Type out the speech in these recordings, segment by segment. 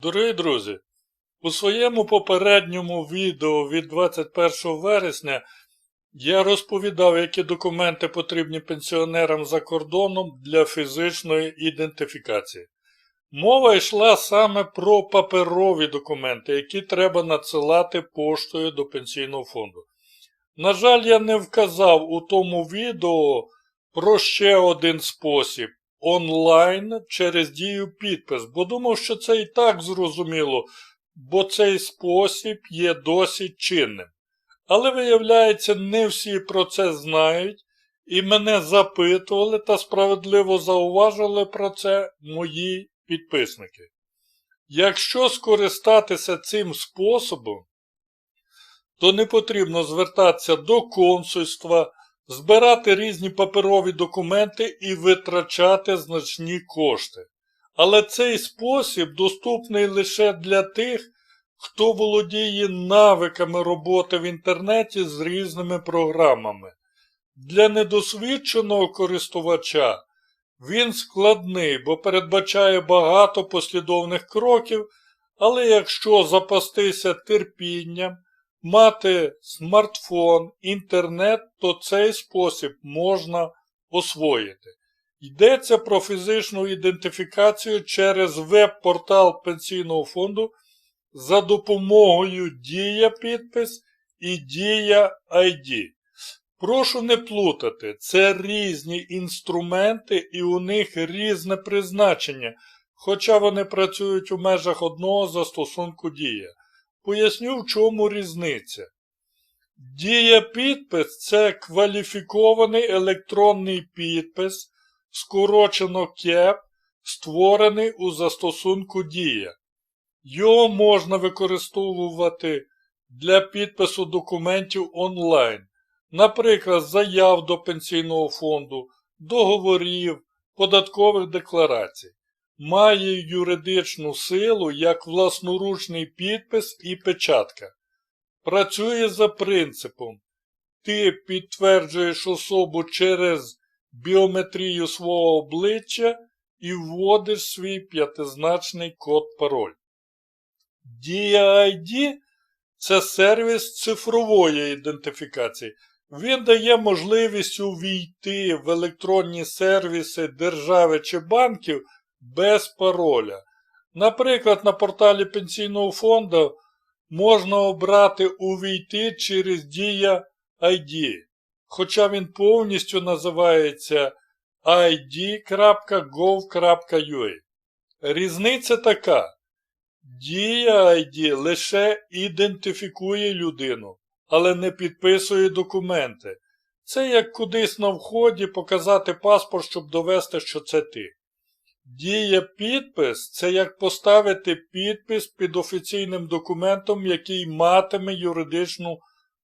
Дорогі друзі, у своєму попередньому відео від 21 вересня я розповідав, які документи потрібні пенсіонерам за кордоном для фізичної ідентифікації. Мова йшла саме про паперові документи, які треба надсилати поштою до пенсійного фонду. На жаль, я не вказав у тому відео про ще один спосіб онлайн через дію підпис, бо думав, що це і так зрозуміло, бо цей спосіб є досить чинним. Але виявляється, не всі про це знають, і мене запитували та справедливо зауважили про це мої підписники. Якщо скористатися цим способом, то не потрібно звертатися до консульства, збирати різні паперові документи і витрачати значні кошти. Але цей спосіб доступний лише для тих, хто володіє навиками роботи в інтернеті з різними програмами. Для недосвідченого користувача він складний, бо передбачає багато послідовних кроків, але якщо запастися терпінням, мати смартфон, інтернет, то цей спосіб можна освоїти. Йдеться про фізичну ідентифікацію через веб-портал Пенсійного фонду за допомогою Дія підпис і Дія ID. Прошу не плутати, це різні інструменти і у них різне призначення, хоча вони працюють у межах одного застосунку Дія. Поясню, в чому різниця. Дія підпис це кваліфікований електронний підпис, скорочено КЕП, створений у застосунку Дія. Його можна використовувати для підпису документів онлайн, наприклад, заяв до пенсійного фонду, договорів, податкових декларацій. Має юридичну силу як власноручний підпис і печатка. Працює за принципом ти підтверджуєш особу через біометрію свого обличчя і вводиш свій п'ятизначний код пароль. DID – це сервіс цифрової ідентифікації. Він дає можливість увійти в електронні сервіси держави чи банків без пароля. Наприклад, на порталі Пенсійного фонду можна обрати увійти через Дія ID, хоча він повністю називається id.gov.ua. Різниця така. Дія ID лише ідентифікує людину, але не підписує документи. Це як кудись на вході показати паспорт, щоб довести, що це ти. Дія підпис це як поставити підпис під офіційним документом, який матиме юридичну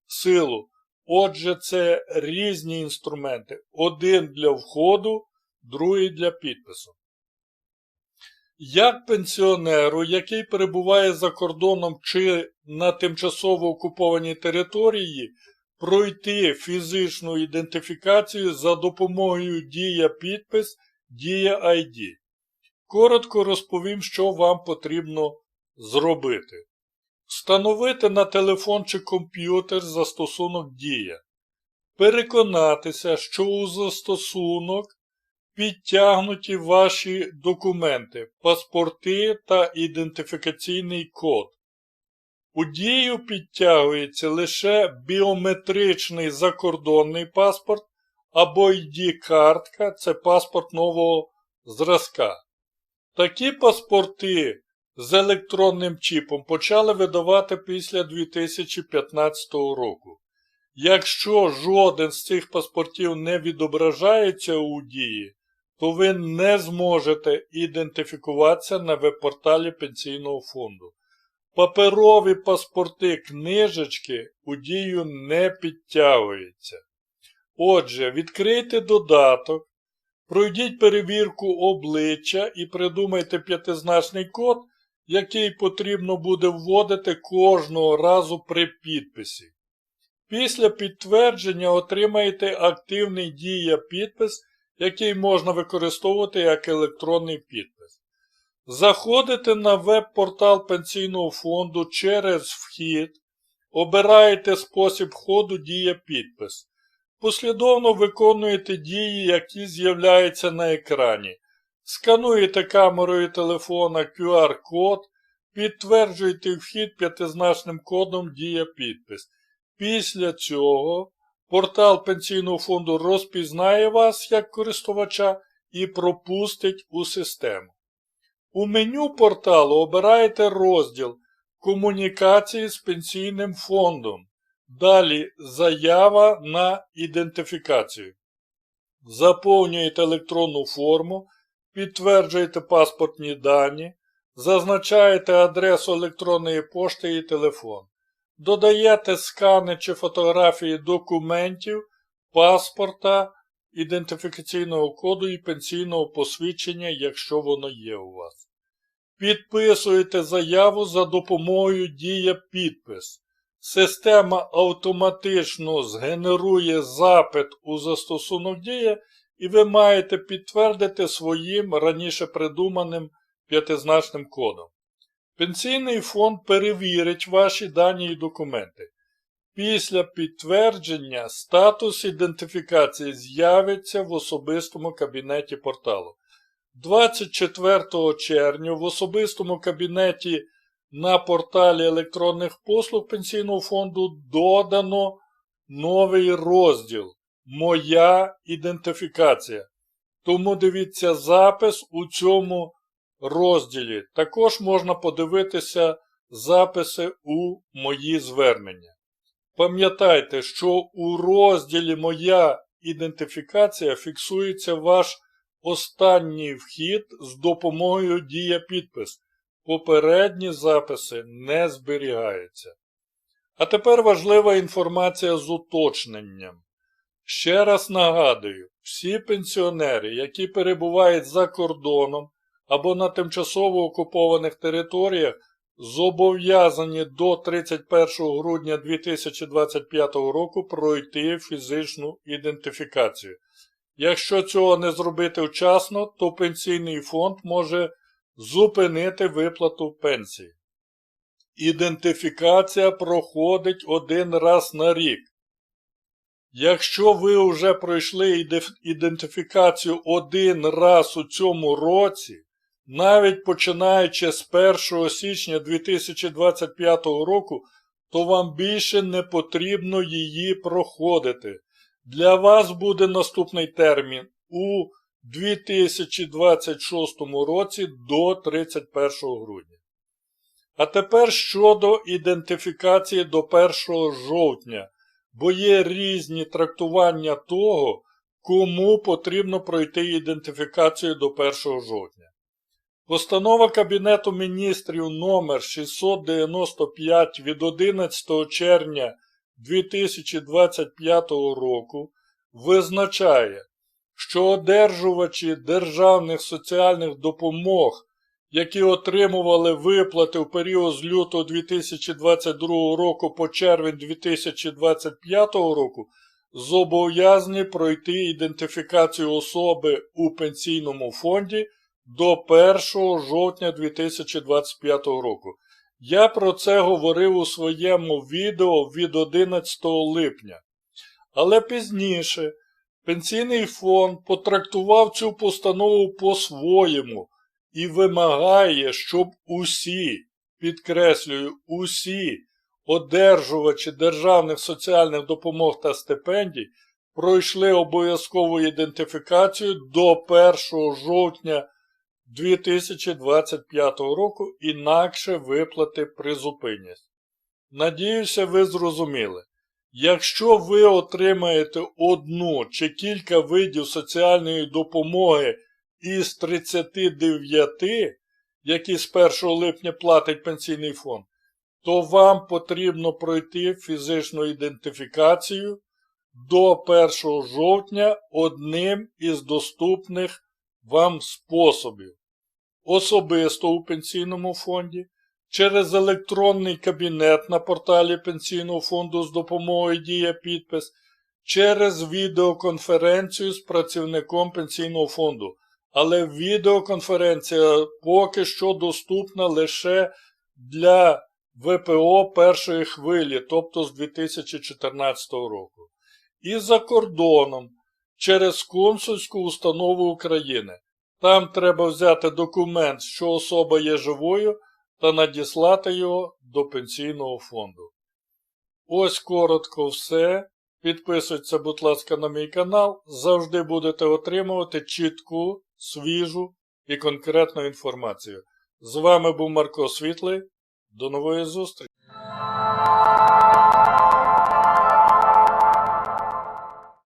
силу. Отже, це різні інструменти. Один для входу, другий для підпису. Як пенсіонеру, який перебуває за кордоном чи на тимчасово окупованій території, пройти фізичну ідентифікацію за допомогою Дія підпис, Дія ID? Коротко розповім, що вам потрібно зробити. Встановити на телефон чи комп'ютер застосунок Дія. Переконатися, що у застосунок підтягнуті ваші документи, паспорти та ідентифікаційний код. У дію підтягується лише біометричний закордонний паспорт або ID-картка це паспорт нового зразка. Такі паспорти з електронним чіпом почали видавати після 2015 року. Якщо жоден з цих паспортів не відображається у дії, то ви не зможете ідентифікуватися на веб-порталі Пенсійного фонду. Паперові паспорти книжечки у дію не підтягуються. Отже, відкрийте додаток, пройдіть перевірку обличчя і придумайте п'ятизначний код, який потрібно буде вводити кожного разу при підписі. Після підтвердження отримаєте активний дія підпис, який можна використовувати як електронний підпис. Заходите на веб-портал пенсійного фонду через вхід, обираєте спосіб входу дія підпис. Послідовно виконуєте дії, які з'являються на екрані. Скануєте камерою телефона QR-код, підтверджуєте вхід п'ятизначним кодом Дія підпис. Після цього портал пенсійного фонду розпізнає вас як користувача і пропустить у систему. У меню порталу обираєте розділ Комунікації з пенсійним фондом. Далі Заява на ідентифікацію. Заповнюєте електронну форму, підтверджуєте паспортні дані, зазначаєте адресу електронної пошти і телефон. Додаєте скани чи фотографії документів, паспорта, ідентифікаційного коду і пенсійного посвідчення, якщо воно є у вас. Підписуєте заяву за допомогою Дія підпис. Система автоматично згенерує запит у застосунок Дія, і ви маєте підтвердити своїм раніше придуманим п'ятизначним кодом. Пенсійний фонд перевірить ваші дані і документи. Після підтвердження статус ідентифікації з'явиться в особистому кабінеті порталу. 24 червня в особистому кабінеті на порталі електронних послуг Пенсійного фонду додано новий розділ Моя ідентифікація. Тому дивіться запис у цьому розділі. Також можна подивитися записи у мої звернення. Пам'ятайте, що у розділі Моя ідентифікація фіксується ваш останній вхід з допомогою Дія підпис. Попередні записи не зберігаються. А тепер важлива інформація з уточненням. Ще раз нагадую, всі пенсіонери, які перебувають за кордоном або на тимчасово окупованих територіях, зобов'язані до 31 грудня 2025 року пройти фізичну ідентифікацію. Якщо цього не зробити вчасно, то пенсійний фонд може зупинити виплату пенсії. Ідентифікація проходить один раз на рік. Якщо ви вже пройшли ідентифікацію один раз у цьому році, навіть починаючи з 1 січня 2025 року, то вам більше не потрібно її проходити. Для вас буде наступний термін у 2026 році до 31 грудня. А тепер щодо ідентифікації до 1 жовтня, бо є різні трактування того, кому потрібно пройти ідентифікацію до 1 жовтня. Постанова Кабінету міністрів номер 695 від 11 червня 2025 року визначає, що одержувачі державних соціальних допомог, які отримували виплати в період з лютого 2022 року по червень 2025 року, зобов'язані пройти ідентифікацію особи у пенсійному фонді до 1 жовтня 2025 року. Я про це говорив у своєму відео від 11 липня. Але пізніше Пенсійний фонд потрактував цю постанову по-своєму і вимагає, щоб усі, підкреслюю, усі одержувачі державних соціальних допомог та стипендій пройшли обов'язкову ідентифікацію до 1 жовтня 2025 року, інакше виплати призупиняться. Надіюся, ви зрозуміли. Якщо ви отримаєте одну чи кілька видів соціальної допомоги із 39, які з 1 липня платить пенсійний фонд, то вам потрібно пройти фізичну ідентифікацію до 1 жовтня одним із доступних вам способів. Особисто у пенсійному фонді через електронний кабінет на порталі Пенсійного фонду з допомогою Дія підпис, через відеоконференцію з працівником пенсійного фонду але відеоконференція поки що доступна лише для ВПО першої хвилі, тобто з 2014 року. І за кордоном через консульську установу України. Там треба взяти документ, що особа є живою, та надіслати його до пенсійного фонду. Ось коротко все. Підписуйтеся, будь ласка, на мій канал. Завжди будете отримувати чітку, свіжу і конкретну інформацію. З вами був Марко Світлий. До нової зустрічі!